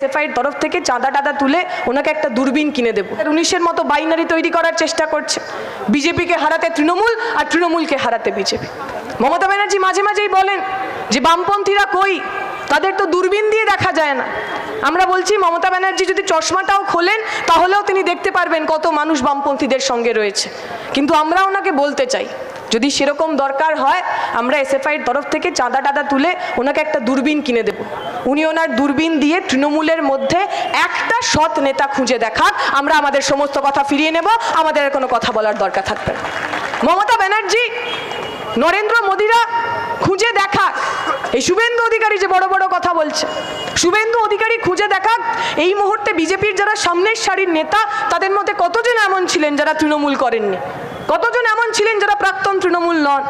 এসএফআইয়ের তরফ থেকে চাঁদা টাদা তুলে ওনাকে একটা দূরবীন কিনে দেবো। উনিশের মতো বাইনারি তৈরি করার চেষ্টা করছে। বিজেপিকে হারাতে তৃণমূল আর তৃণমূলকে হারাতে বিজেপি মমতা ব্যানার্জি মাঝে মাঝেই বলেন যে, বামপন্থীরা কই? তাদের তো দূরবীন দিয়ে দেখা যায় না। আমরা বলছি, মমতা ব্যানার্জি যদি চশমাটাও খোলেন, তাহলেও তিনি দেখতে পারবেন কত মানুষ বামপন্থীদের সঙ্গে রয়েছে। কিন্তু আমরা ওনাকে বলতে চাই যদি সেরকম দরকার হয়, আমরা এসএফআইয়ের তরফ থেকে চাঁদা টাদা তুলে ওনাকে একটা দূরবীন কিনে দেব। উনি ওনার দূরবীন দিয়ে তৃণমূলের মধ্যে একটা সৎ নেতা খুঁজে দেখাক, আমরা আমাদের সমস্ত কথা ফিরিয়ে নেব, আমাদের আর কোনো কথা বলার দরকার থাকবে না। মমতা ব্যানার্জি, নরেন্দ্র মোদীরা খুঁজে দেখাক। এই শুভেন্দু অধিকারী যে বড় বড় কথা বলছে, শুভেন্দু অধিকারী খুঁজে দেখাক, এই মুহূর্তে বিজেপির যারা সামনের সারির নেতা, তাদের মধ্যে কতজন এমন ছিলেন যারা তৃণমূল করেননি? কতজন এমন ছিলেন যারা প্রাক্তন তৃণমূল নন?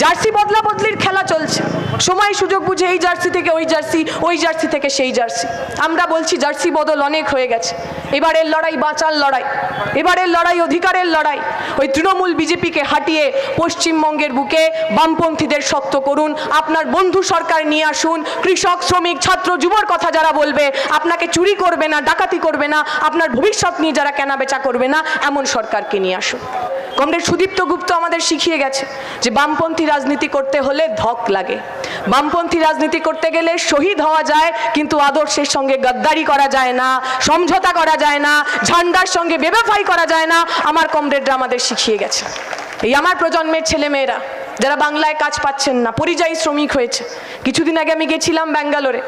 জার্সি বদলা বদলির খেলা চলছে। সময় সুযোগ বুঝে এই জার্সি থেকে ওই জার্সি ওই জার্সি থেকে সেই জার্সি। আমরা বলছি জার্সি বদল অনেক হয়ে গেছে। এবারের লড়াই বাঁচার লড়াই। এবারের লড়াই অধিকারের লড়াই। ওই তৃণমূল বিজেপিকে হাঁটিয়ে পশ্চিমবঙ্গের বুকে বামপন্থীদের শক্ত করুন। আপনার বন্ধু সরকার নিয়ে আসুন। কৃষক, শ্রমিক, ছাত্র, যুবর কথা যারা বলবে, আপনাকে চুরি করবে না, ডাকাতি করবে না, আপনার ভবিষ্যৎ নিয়ে যারা কেনা বেচা করবে না, এমন সরকারকে নিয়ে আসুন। কমরেড সুদীপ্ত গুপ্ত আমাদের শিখিয়ে গেছে যে বামপন্থী রাজনীতি করতে হলে ধক লাগে। বামপন্থী রাজনীতি করতে গেলে শহীদ হওয়া যায়, কিন্তু আদর্শের সঙ্গে গদ্দারি করা যায় না, সমঝোতা করা যায় না, ঝান্ডার সঙ্গে বেবেফাই করা যায় না, আমার কমরেডরা আমাদের শিখিয়ে গেছে। এই আমার প্রজন্মের ছেলেমেয়েরা, যারা বাংলায় কাজ পাচ্ছেন না, পরিযায়ী শ্রমিক হয়েছে। কিছুদিন আগে আমি গেছিলাম ব্যাঙ্গালোরে।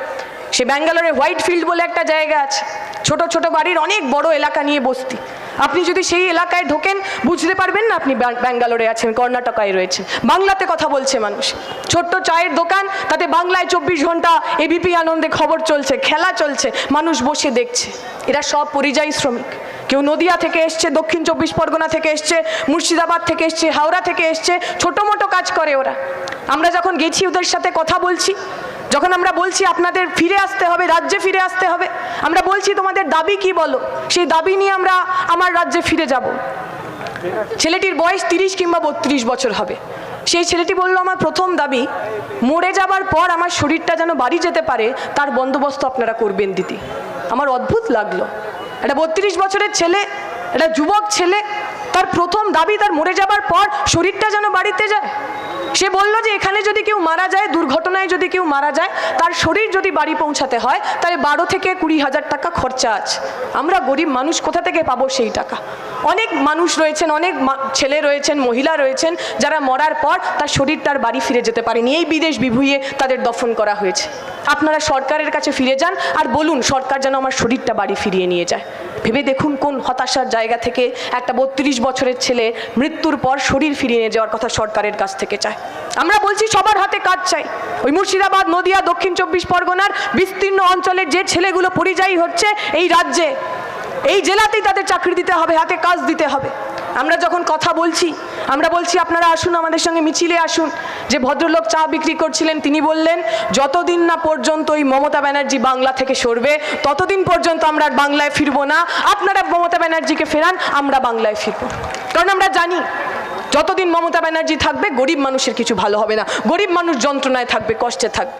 সে ব্যাঙ্গালোরে হোয়াইট ফিল্ড বলে একটা জায়গা আছে। ছোট ছোট বাড়ির অনেক বড় এলাকা নিয়ে বসতি। আপনি যদি সেই এলাকায় ঢোকেন, বুঝতে পারবেন না আপনি ব্যাঙ্গালোরে আছেন, কর্ণাটকায় রয়েছেন। বাংলাতে কথা বলছে মানুষ। ছোট্ট চায়ের দোকান, তাতে বাংলায় চব্বিশ ঘণ্টা এবিপি আনন্দে খবর চলছে, খেলা চলছে, মানুষ বসে দেখছে। এরা সব পরিযায়ী শ্রমিক। কেউ নদিয়া থেকে এসছে, দক্ষিণ চব্বিশ পরগনা থেকে এসছে, মুর্শিদাবাদ থেকে এসছে, হাওড়া থেকে এসছে ছোটো মোটো কাজ করে ওরা। আমরা যখন গেছি ওদের সাথে কথা বলছি, যখন আমরা বলছি আপনাদের ফিরে আসতে হবে, রাজ্যে ফিরে আসতে হবে, আমরা বলছি, তোমাদের দাবি কি বলো? সেই দাবি নিয়ে আমরা আমার রাজ্যে ফিরে যাব। ছেলেটির বয়স তিরিশ কিংবা বত্রিশ বছর হবে। সেই ছেলেটি বলল, আমার প্রথম দাবি, মরে যাবার পর আমার শরীরটা যেন বাড়ি যেতে পারে, তার বন্দোবস্ত আপনারা করবেন দিদি। আমার অদ্ভুত লাগল। একটা বত্রিশ বছরের ছেলে, একটা যুবক ছেলে, তার প্রথম দাবি তার মরে যাবার পর শরীরটা যেন বাড়িতে যায়। সে বলল যে এখানে যদি কেউ মারা যায়, দুর্ঘটনায় যদি কেউ মারা যায়, তার শরীর যদি বাড়ি পৌঁছাতে হয় তাহলে বারো থেকে কুড়ি হাজার টাকা খরচা আছে। আমরা গরিব মানুষ কোথা থেকে পাবো সেই টাকা? অনেক মানুষ রয়েছেন, অনেক ছেলে রয়েছেন, মহিলা রয়েছেন, যারা মরার পর তার শরীর তার বাড়ি ফিরে যেতে পারেনি। এই বিদেশ বিভুঁইয়ে তাদের দফন করা হয়েছে। আপনারা সরকারের কাছে ফিরে যান আর বলুন, সরকার যেন আমার শরীরটা বাড়ি ফিরিয়ে নিয়ে যায়। ভেবে দেখুন কোন হতাশার জায়গা থেকে একটা বত্রিশ বছরের ছেলে মৃত্যুর পর শরীর ফিরিয়ে নিয়ে যাওয়ার কথা সরকারের কাছ থেকে চায়। আমরা বলছি সবার হাতে কাজ চাই। ওই মুর্শিদাবাদ, নদিয়া, দক্ষিণ চব্বিশ পরগনার বিস্তীর্ণ অঞ্চলের যে ছেলেগুলো পরিযায়ী হচ্ছে এই রাজ্যে, এই জেলাতেই তাদের চাকরি দিতে হবে, হাতে কাজ দিতে হবে। আমরা যখন কথা বলছি, আমরা বলছি আপনারা আসুন আমাদের সঙ্গে মিছিলে আসুন। যে ভদ্রলোক চা বিক্রি করছিলেন, তিনি বললেন, যতদিন না পর্যন্ত ওই মমতা ব্যানার্জি বাংলা থেকে সরবে, ততদিন পর্যন্ত আমরা বাংলায় ফিরবো না। আপনারা মমতা ব্যানার্জিকে ফেরান, আমরা বাংলায় ফিরবো। কারণ আমরা জানি যতদিন মমতা ব্যানার্জি থাকবে, গরিব মানুষের কিছু ভালো হবে না। গরিব মানুষ যন্ত্রণায় থাকবে, কষ্টে থাকবে।